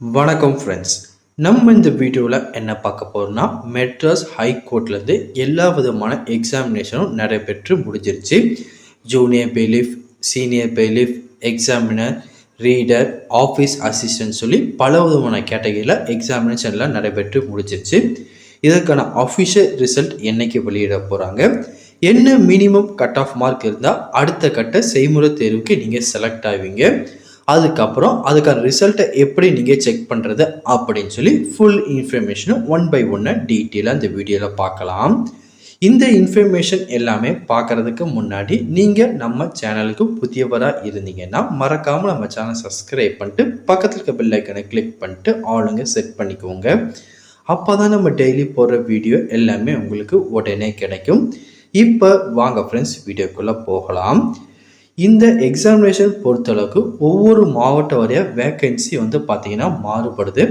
வணக்கம் ஃப்ரெண்ட்ஸ் நம்ம இந்த வீடியோவில் என்ன பார்க்க போகிறோம்னா மெட்ராஸ் ஹைகோர்ட்லேருந்து எல்லா விதமான எக்ஸாமினேஷனும் நடைபெற்று முடிஞ்சிருச்சு. Junior bailiff senior bailiff examiner reader office assistant சொல்லி பல விதமான கேட்டகரியில் எக்ஸாமினேஷன்லாம் நடைபெற்று முடிஞ்சிருச்சு. இதற்கான அஃபிஷியல் ரிசல்ட் என்றைக்கு வெளியிட போகிறாங்க என்ன மினிமம் கட் ஆஃப் மார்க் இருந்தால் அடுத்த கட்ட செய்முறை தேர்வுக்கு நீங்கள் செலக்ட் ஆவீங்க. அதுக்கப்புறம் அதுக்கான ரிசல்ட்டை எப்படி நீங்கள் செக் பண்ணுறது அப்படின்னு சொல்லி ஃபுல் இன்ஃபர்மேஷனும் ஒன் பை ஒன்று டீட்டெயிலாக இந்த வீடியோவில் பார்க்கலாம். இந்த இன்ஃபர்மேஷன் எல்லாமே பார்க்குறதுக்கு முன்னாடி நீங்கள் நம்ம சேனலுக்கு புதியவராக இருந்தீங்கன்னா மறக்காமல் நம்ம சேனல் சப்ஸ்கிரைப் பண்ணிட்டு பக்கத்தில் இருக்க பெல் கிளிக் பண்ணிட்டு ஆளுங்க செட் பண்ணிக்கோங்க. அப்போ தான் நம்ம டெய்லி போடுற வீடியோ எல்லாமே உங்களுக்கு உடனே கிடைக்கும். இப்போ வாங்க ஃப்ரெண்ட்ஸ் வீடியோக்குள்ளே போகலாம். இந்த எக்ஸாமினேஷன் பொறுத்தளவுக்கு ஒவ்வொரு மாவட்ட வரைய வேக்கன்சி வந்து பார்த்திங்கன்னா மாறுபடுது.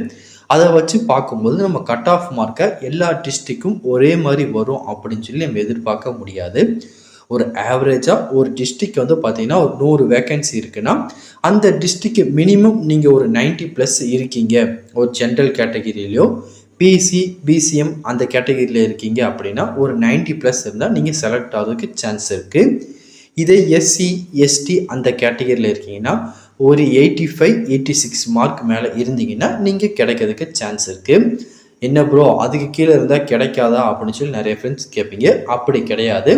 அதை வச்சு பார்க்கும்போது நம்ம கட் ஆஃப் மார்க்கை எல்லா டிஸ்ட்ரிக்கும் ஒரே மாதிரி வரும் அப்படின்னு சொல்லி நம்ம எதிர்பார்க்க முடியாது. ஒரு ஆவரேஜாக ஒரு டிஸ்ட்ரிக் வந்து பார்த்தீங்கன்னா ஒரு நூறு வேக்கன்சி இருக்குன்னா அந்த டிஸ்ட்ரிக்கு மினிமம் நீங்கள் ஒரு நைன்ட்டி ப்ளஸ் இருக்கீங்க. ஒரு ஜென்ரல் கேட்டகிரிலையோ பிசி பிசிஎம் அந்த கேட்டகிரியில் இருக்கீங்க அப்படின்னா ஒரு நைன்ட்டி ப்ளஸ் இருந்தால் நீங்கள் செலக்ட் ஆகிறதுக்கு சான்ஸ் இருக்குது இதே எஸ்சி எஸ்டி அந்த கேட்டகரியில் இருக்கீங்கன்னா ஒரு eighty five eighty six mark மேலே இருந்தீங்கன்னா நீங்கள் கிடைக்கிறதுக்கு சான்ஸ் இருக்குது என்ன ப்ரோ அதுக்கு கீழே இருந்தால் கிடைக்காதா அப்படின்னு சொல்லி நிறைய ஃப்ரெண்ட்ஸ் கேட்பீங்க. அப்படி கிடையாது.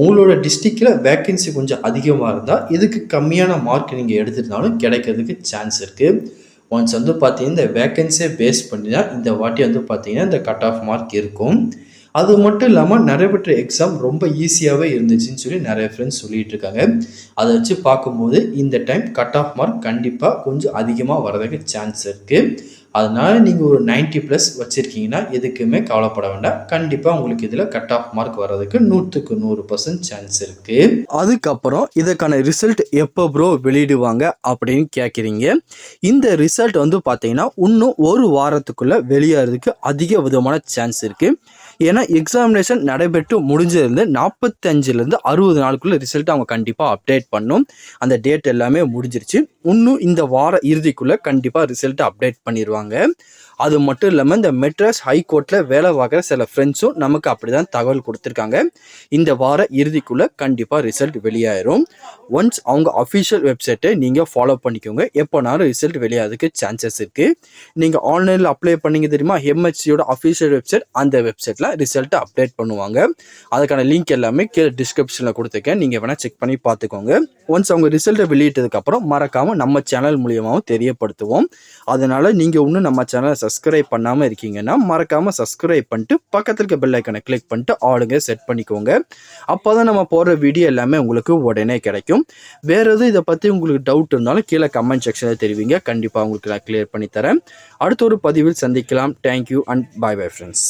உங்களோட டிஸ்ட்ரிக்டில் வேக்கன்சி கொஞ்சம் அதிகமாக இருந்தால் இதுக்கு கம்மியான மார்க் நீங்கள் எடுத்துருந்தாலும் கிடைக்கிறதுக்கு சான்ஸ் இருக்குது ஒன்ஸ் வந்து பார்த்தீங்கன்னா இந்த வேக்கன்சியை பேஸ் பண்ணி தான் இந்த வாட்டி வந்து பார்த்தீங்கன்னா இந்த கட் ஆஃப் மார்க் இருக்கும். அது மட்டும் இல்லாமல் நடைபெற்ற எக்ஸாம் ரொம்ப ஈஸியாகவே இருந்துச்சுன்னு சொல்லி நிறைய ஃப்ரெண்ட்ஸ் சொல்லிட்டு இருக்காங்க. அதை வச்சு பார்க்கும்போது இந்த டைம் கட் ஆஃப் மார்க் கண்டிப்பாக கொஞ்சம் அதிகமாக வரதுக்கு சான்ஸ் இருக்குது அதனால நீங்கள் ஒரு நைன்டி ப்ளஸ் வச்சுருக்கீங்கன்னா எதுக்குமே கவலைப்பட வேண்டாம். கண்டிப்பாக உங்களுக்கு இதில் கட் ஆஃப் மார்க் வர்றதுக்கு நூற்றுக்கு நூறு பர்சன்ட் சான்ஸ் இருக்குது அதுக்கப்புறம் இதற்கான ரிசல்ட் எப்போ ப்ரோ வெளியிடுவாங்க அப்படின்னு கேட்குறீங்க இந்த ரிசல்ட் வந்து பார்த்தீங்கன்னா இன்னும் ஒரு வாரத்துக்குள்ளே வெளியேறதுக்கு அதிக விதமான சான்ஸ் இருக்குது ஏன்னா எக்ஸாமினேஷன் நடைபெற்று முடிஞ்சிருந்து நாற்பத்தஞ்சிலேருந்து அறுபது நாளுக்குள்ளே ரிசல்ட் அவங்க கண்டிப்பாக அப்டேட் பண்ணும். அந்த டேட் எல்லாமே முடிஞ்சிருச்சு. இன்னும் இந்த வார இறுதிக்குள்ளே கண்டிப்பாக ரிசல்ட் அப்டேட் பண்ணிடுவாங்க. அது மட்டும் இல்லாமல் இந்த மெட்ராஸ் ஹைகோர்ட்டில் வேலை பார்க்குற சில ஃப்ரெண்ட்ஸும் நமக்கு அப்படி தான் தகவல் கொடுத்துருக்காங்க. இந்த வார இறுதிக்குள்ளே கண்டிப்பாக ரிசல்ட் வெளியாயிரும். ஒன்ஸ் அவங்க அஃபிஷியல் வெப்சைட்டை நீங்கள் ஃபாலோ பண்ணிக்கோங்க. எப்போனாலும் ரிசல்ட் வெளியாகிறதுக்கு சான்சஸ் இருக்குது நீங்கள் ஆன்லைனில் அப்ளை பண்ணிங்க தெரியுமா? எம்ஹெச்சியோட அஃபிஷியல் வெப்சைட் அந்த வெப்சைட்டில் ரிசல்ட்டை அப்டேட் பண்ணுவாங்க. அதுக்கான லிங்க் எல்லாமே கீழே டிஸ்கிரிப்ஷனில் கொடுத்துருக்கேன். நீங்கள் வேணால் செக் பண்ணி பார்த்துக்கோங்க. ஒன்ஸ் அவங்க ரிசல்ட்டை வெளியிட்டதுக்கப்புறம் மறக்காமல் நம்ம சேனல் மூலியமாகவும் தெரியப்படுத்துவோம். அதனால் நீங்கள் இன்னும் நம்ம சேனலை சப்ஸ்கிரைப் பண்ணாமல் இருக்கீங்கன்னா மறக்காமல் சப்ஸ்கிரைப் பண்ணிட்டு பக்கத்தில் இருக்க பெல் ஐக்கனை கிளிக் பண்ணிட்டு ஆளுங்க செட் பண்ணிக்கோங்க. அப்போ தான் நம்ம போடுற வீடியோ எல்லாமே உங்களுக்கு உடனே கிடைக்கும். வேறு எதுவும் இதை பற்றி உங்களுக்கு டவுட் இருந்தாலும் கீழே கமெண்ட் செக்ஷனில் தெரிவிங்க. கண்டிப்பாக உங்களுக்கு நான் கிளியர் பண்ணி தரேன். அடுத்த ஒரு பதிவில் சந்திக்கலாம். Thank you and bye bye friends